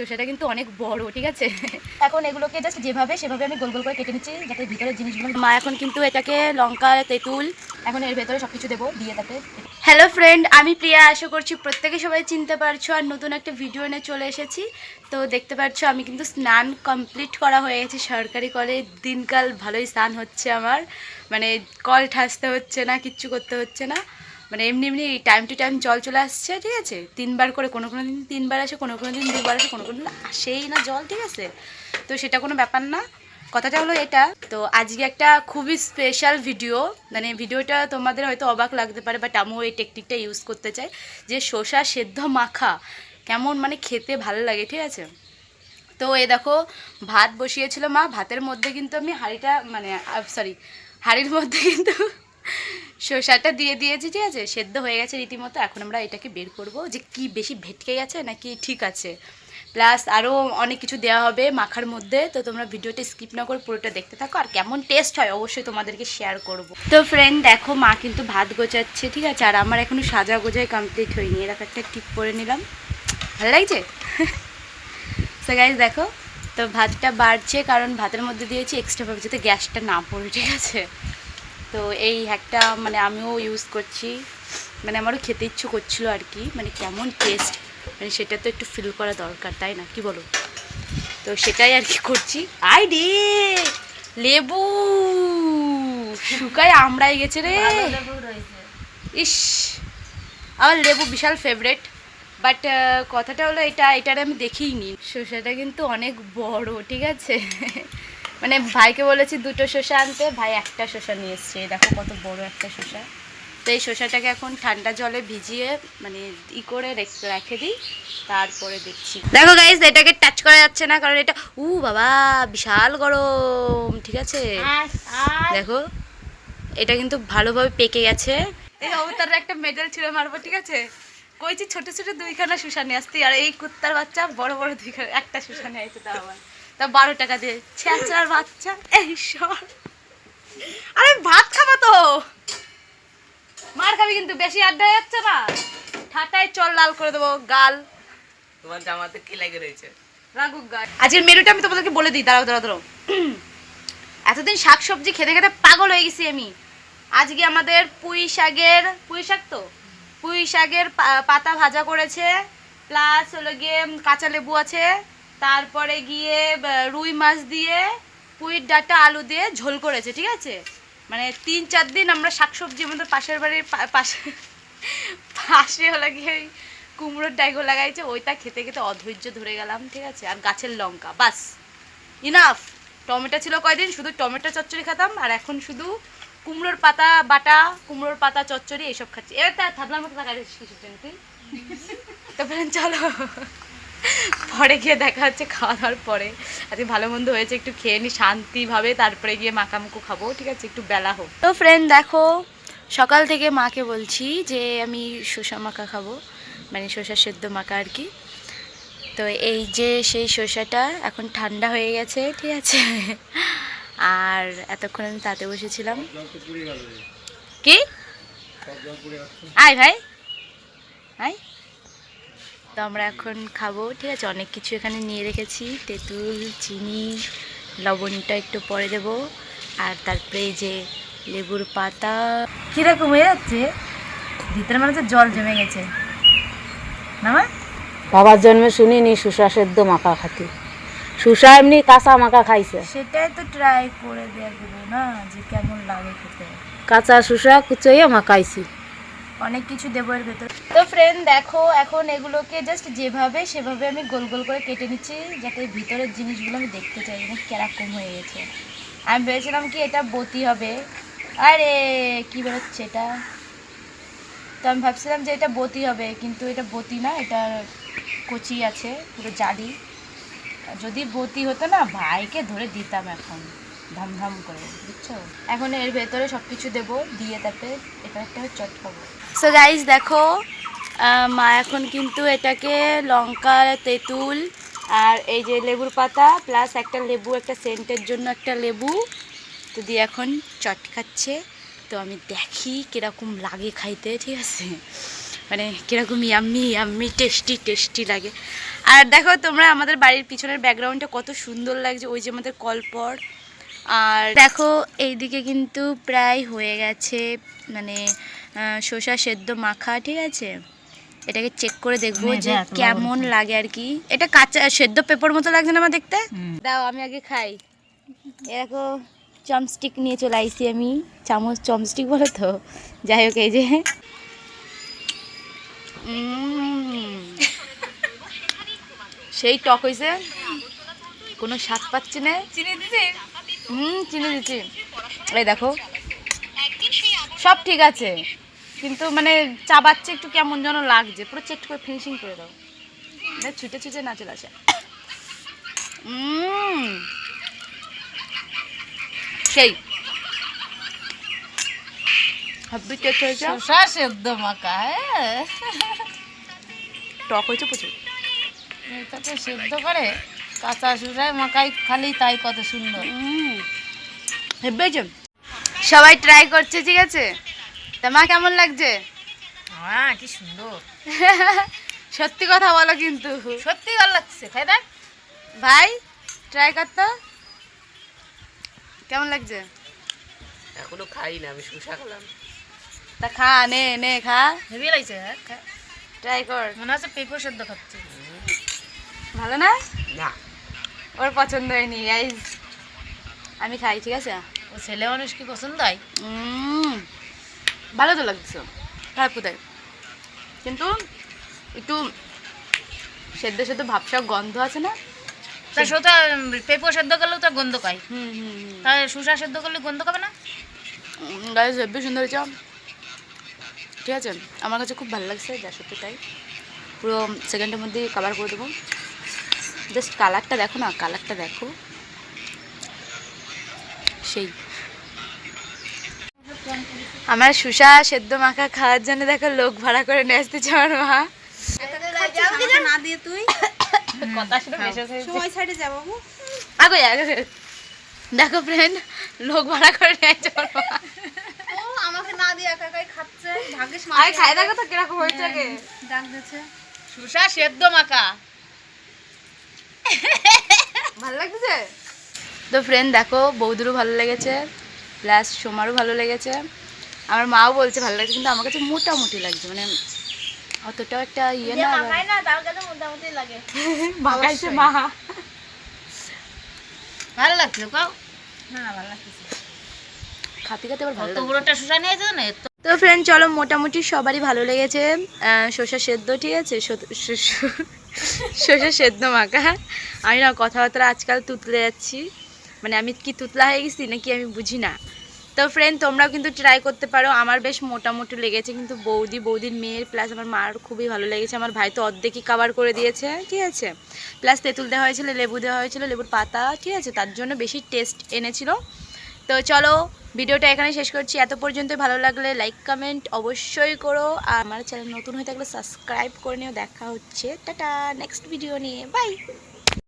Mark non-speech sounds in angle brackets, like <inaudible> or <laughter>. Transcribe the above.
শসাটা কিন্তু অনেক বড় ঠিক আছে? এখন এগুলোকে জাস্ট যেভাবে সেভাবে আমি গোল গোল করে কেটে নিচ্ছি যাতে ভিতরের জিনিসগুলো মা এখন কিন্তু এটাকে লঙ্কা তেঁতুল এখন এর ভেতরে সব কিছু দেবো দিয়ে তাতে হ্যালো ফ্রেন্ড আমি প্রিয়া আশা করছি প্রত্যেকে সবাই চিনতে পারছ আর নতুন একটা ভিডিও নিয়ে চলে এসেছি। তো দেখতে পাচ্ছ আমি কিন্তু স্নান কমপ্লিট করা হয়ে গেছে সরকারি কলে দিনকাল ভালোই স্নান হচ্ছে আমার। মানে কল ঠাসতে হচ্ছে না কিচ্ছু করতে হচ্ছে না। মানে এমনি এমনি টাইম টু টাইম জল চলে আসছে, ঠিক আছে? তিনবার করে কোনো কোনো দিন তিনবার আসে, কোনো কোনো দিন দুবার আসে, কোনো কোনো দিন আসেই না জল, ঠিক আছে? তো সেটা কোনো ব্যাপার না। কথাটা হলো এটা, তো আজকে একটা খুবই স্পেশাল ভিডিও মানে ভিডিওটা তোমাদের হয়তো অবাক লাগতে পারে বাট আমিও এই টেকনিকটা ইউজ করতে চাই। যে শসা সেদ্ধ মাখা, কেমন মানে খেতে ভালো লাগে, ঠিক আছে? তো এ দেখো, ভাত বসিয়েছিল মা, ভাতের মধ্যে কিন্তু আমি হাঁড়িটা মানে সরি হাঁড়ির মধ্যে কিন্তু শসাটা দিয়ে দিয়েছি, ঠিক আছে? সেদ্ধ হয়ে গেছে রীতিমতো, এখন আমরা এটাকে বের করব। যে কি বেশি ভেটকে গেছে নাকি ঠিক আছে? প্লাস আরও অনেক কিছু দেওয়া হবে মাখার মধ্যে, তো তোমরা ভিডিওটা স্কিপ না করে পুরোটা দেখতে থাকো। আর কেমন টেস্ট হয় অবশ্যই তোমাদেরকে শেয়ার করব। তো ফ্রেন্ড দেখো, মা কিন্তু ভাত গোছাচ্ছে, ঠিক আছে? আর আমার এখনও সাজা গোজাই কমপ্লিট হয়নি। এরকম একটা টিপ করে নিলাম। ভালো লাগছে? <laughs> সো গাইজ দেখো, তো ভাতটা বাড়ছে, কারণ ভাতের মধ্যে দিয়েছি এক্সট্রাভাবে যাতে গ্যাসটা না পড়ে, ঠিক আছে? তো এই হ্যাকটা মানে আমিও ইউজ করছি। মানে আমারও খেতে ইচ্ছু করছিল আর কি মানে কেমন টেস্ট মানে সেটা তো একটু ফিল করা দরকার তাই না? কি বলো? তো সেটাই আর কি করছি। আই লেবু! শুকায় আমড়াই গেছে রে! ইস! আমার লেবু বিশাল ফেভারেট বাট কথাটা হলো এটা এটার আমি দেখিইনি শসাটা কিন্তু অনেক বড় ঠিক আছে? মানে ভাইকে বলেছি দুটো শসা আনতে ভাই একটা শসা নিয়ে এসছে। দেখো কত বড় একটা শসা। তো এই শসাটাকে এখন ঠান্ডা জলে ভিজিয়ে মানে ই করে রেখে দিই তারপরে দেখছি। দেখো গাইজ এটাকে টাচ করা যাচ্ছে না কারণ এটা উ বাবা বিশাল গরম ঠিক আছে? দেখো এটা কিন্তু ভালোভাবে পেকে গেছে। এই অবতারের একটা মেডেল ছুঁড়ে মারবো ঠিক আছে? কইছি ছোট ছোট দুইখানা শুশানি আসতে আর এই কুত্তার বাচ্চা বড় বড় দুইখানা একটা শুশানি আইতে দাও আমার তা বারো টাকা দিয়ে। ছেঁচড়ার বাচ্চা এই সর আরে ভাত খাব তো। মার খাবি কিন্তু বেশি আড্ডা যাচ্ছে না। ঠাটায় চল লাল করে দেবো গাল। তোমার জামাতে কি লাগে রয়েছে? রাগুক গাল। আজকের মেনুটা আমি তোমাদেরকে বলে দিই দাঁড়াও দাঁড়াও দাঁড়াও। এতদিন শাক সবজি খেতে খেতে পাগল হয়ে গেছি আমি। আজকে আমাদের পুঁই শাকের পুঁই শাক তো? পুঁই শাকের পাতা ভাজা করেছে প্লাস হলো গিয়ে কাঁচা লেবু আছে। তারপরে গিয়ে রুই মাছ দিয়ে পুঁইর ডাটা আলু দিয়ে ঝোল করেছে ঠিক আছে? মানে তিন চার দিন আমরা শাকসবজি আমাদের পাশের বাড়ির পাশে পাশে হলো গিয়ে ওই কুমড়োর ডাইগো লাগাইছে ওইটা খেতে খেতে অধৈর্য ধরে গেলাম ঠিক আছে? আর গাছের লঙ্কা বাস। ইনাফ টমেটো ছিল কয়দিন? শুধু টমেটো চচ্চড়ি খেতাম আর এখন শুধু কুমড়োর পাতা বাটা কুমড়োর পাতা চচ্চড়ি এইসব খাচ্ছি। এবার তার থাবলার মতো জন্য তুই? <laughs> তারপরে চলো। পরে গিয়ে দেখা হচ্ছে খাওয়া দাওয়ার পরে। আজকে ভালো মন্দ হয়েছে, একটু খেয়ে নি, শান্তিভাবে, তারপরে গিয়ে মাখামুখো খাব, ঠিক আছে? একটু বেলা হোক। তো ফ্রেন্ড দেখো, সকাল থেকে মাকে বলছি যে, আমি শসা মাখা খাব মানে শসা সেদ্ধ মাখা আর কি। তো এই যে সেই শসাটা এখন ঠান্ডা হয়ে গেছে, ঠিক আছে? আর এতক্ষণ আমি তাতে বসেছিলাম। কি? আয় ভাই। আয়। তো আমরা এখন খাব ঠিক আছে? অনেক কিছু এখানে নিয়ে রেখেছি। তেঁতুল চিনি লবণটা একটু পরে দেব। আর তারপরে যে লেবুর পাতা। কীরকম হয়ে যাচ্ছে? ভিতরে মানে তো জল জমে গেছে। না বাবার জন্মে শুনিনি শুষা সেদ্ধ মাখা খাতি। শুষা এমনি কাঁচা মাখা খাইছে। সেটাই তো ট্রাই করে দেখব না যে কেমন লাগে খেতে। কাঁচা শুষা কুচাইয়া মাখাইছি। অনেক কিছু দেবো এর ভেতর। তো ফ্রেন্ড দেখো, এখন এগুলোকে জাস্ট যেভাবে সেভাবে আমি গোল গোল করে কেটে নিচ্ছি, যাতে ভিতরের জিনিসগুলো আমি দেখতে চাই না কেরকম হয়ে গেছে। আমি ভেবেছিলাম কি এটা বতি হবে। আরে, কি বেরোচ্ছে এটা? তো আমি ভাবছিলাম যে এটা বতি হবে, কিন্তু এটা বতি না, এটা কচি আছে, পুরো জালি যদি বতি হতো না, ভাইকে ধরে দিতাম এখন ধাম ধাম করে, বুঝছ? এখন এর ভেতরে সব কিছু দেবো, দিয়ে তারপরে এটা একটা চট খাব সো গাইজ দেখো মা এখন কিন্তু এটাকে লঙ্কা তেঁতুল আর এই যে লেবুর পাতা প্লাস একটা লেবু, একটা সেন্টের জন্য একটা লেবু। তো দিয়ে এখন চট খাচ্ছে। তো আমি দেখি কীরকম লাগে খাইতে, ঠিক আছে? মানে কীরকম ইয়াম্মি ইয়াম্মি টেস্টি টেস্টি লাগে। আর দেখো তোমরা আমাদের বাড়ির পিছনের ব্যাকগ্রাউন্ডটা কত সুন্দর লাগছে। ওই যে আমাদের কলপর। আর দেখো এইদিকে কিন্তু প্রায় হয়ে গেছে মানে শসা সেদ্ধ মাখা ঠিক আছে? এটাকে চেক করে দেখব যে কেমন লাগে আর কি। এটা কাঁচা সেদ্ধ পেপার মতো লাগছে না আমার দেখতে? দাও আমি আগে খাই। এরকম চমস্টিক নিয়ে চলে আইসি আমি। চামচ চমস্টিক বলো তো? যাই হোক এই যে। সেই টক হয়েছে কোনো স্বাদ পাচ্ছি না। চিনি দিছি হুম চিনি দিচ্ছি। এই দেখো। সব ঠিক আছে। কিন্তু মানে চাবাচ্ছে একটু কেমন যেন লাগছে। পুরো চেক করে ফিনিশিং করে দাও। ছুটে ছুটে না চলে আসে। সেই। হাব্বি টেস্ট হয়েছে শসা সেদ্ধ মাখা হ্যাঁ। টক হয়েছে প্রচুর। সেদ্ধ করে কাঁচা শসায় মাখাই খালি তাই কত সুন্দর। হেব্বে সবাই ট্রাই করছে ঠিক আছে? তা মা কেমন লাগছে? হ্যাঁ কি সুন্দর। <laughs> সত্যি কথা বলো কিন্তু। সত্যি ভালো লাগছে খাই দেখ ভাই ট্রাই কর তো। কেমন লাগছে? এখনও খাই না আমি শুষা খেলাম। তা খা নে নে খা। হেভি লাগছে হ্যাঁ ট্রাই কর। মনে হচ্ছে পেঁপো সেদ্ধ খাচ্ছে। ভালো না? না। ওর পছন্দ হয়নি গাইজ আমি খাই ঠিক আছে? ও ছেলে মানুষ কি পছন্দ হয়? ভালো তো লাগছে। খারাপ কোথায়? কিন্তু একটু সেদ্ধ সেদ্ধ ভাবসা গন্ধ আছে না? তা সোটা পেঁপো সেদ্ধ করলেও তো গন্ধ পাই হুম হুম হুম। তাই সেদ্ধ করলে গন্ধ খাবে না? গাইজ হেব্বি সুন্দর হয়েছে। ঠিক আছে? আমার কাছে খুব ভালো লাগছে যা সত্যি তাই। পুরো সেকেন্ডের মধ্যেই কাভার করে দেবো। জাস্ট কালারটা দেখো না কালারটা দেখো। সেই। আমার শুষা সেদ্ধ মাখা খাওয়ার জন্য দেখো লোক ভাড়া করে নিয়ে আসতেছে আমার মা। না দিয়ে তুই কথা শুনে মেসেজ হয়েছে ওই সাইডে যা বাবু। আগে আগে দেখো ফ্রেন্ড লোক ভাড়া করে নিয়ে আসছে আমার মা। আমাকে না দিয়ে একা একাই খাচ্ছে। ভাগ্যিস মা আগে খাই দেখো তো কীরকম হয়েছে আগে। ডাক দিচ্ছে শসা সেদ্ধ মাখা। ভালো লাগছে তো ফ্রেন্ড দেখো বৌদিরও ভালো লেগেছে প্লাস সোমারও ভালো লেগেছে। আমার মাও বলছে ভালো লাগছে কিন্তু আমার কাছে মোটামুটি লাগছে মানে অতটাও একটা ইয়ে না খাই তার কাছে মোটামুটি লাগে। <laughs> বাগাইছে মা। ভালো লাগছে কাও? না ভালো লাগছে খাতে খাতে আবার ভালো বড়টা শসা নিয়েছে না তো ফ্রেন্ড চলো মোটামুটি সবারই ভালো লেগেছে। আহ, শসা সেদ্ধ ঠিক আছে? শসা সেদ্ধ মাখা। আমি না কথাবার্তা আজকাল তুতলে যাচ্ছি। মানে আমি কি তুতলা হয়ে গেছি নাকি আমি বুঝি না। তো ফ্রেন্ড তোমরাও কিন্তু ট্রাই করতে পারো। আমার বেশ মোটামুটি লেগেছে, কিন্তু বৌদি, বৌদির মেয়ের প্লাস আমার মার খুবই ভালো লেগেছে। আমার ভাই তো অর্ধেকই কাভার করে দিয়েছে। ঠিক আছে? প্লাস তেঁতুল দেওয়া হয়েছিল, লেবু দেওয়া হয়েছিল, লেবুর পাতা, ঠিক আছে? তার জন্য বেশি টেস্ট এনেছিল। তো চলো, ভিডিওটা এখানে শেষ করছি। এত পর্যন্ত ভালো লাগলে লাইক কমেন্ট অবশ্যই করো। আর আমার চ্যানেল নতুন হয়ে থাকলে সাবস্ক্রাইব করে নিও। দেখা হচ্ছে। টাটা নেক্সট ভিডিও নিয়ে। বাই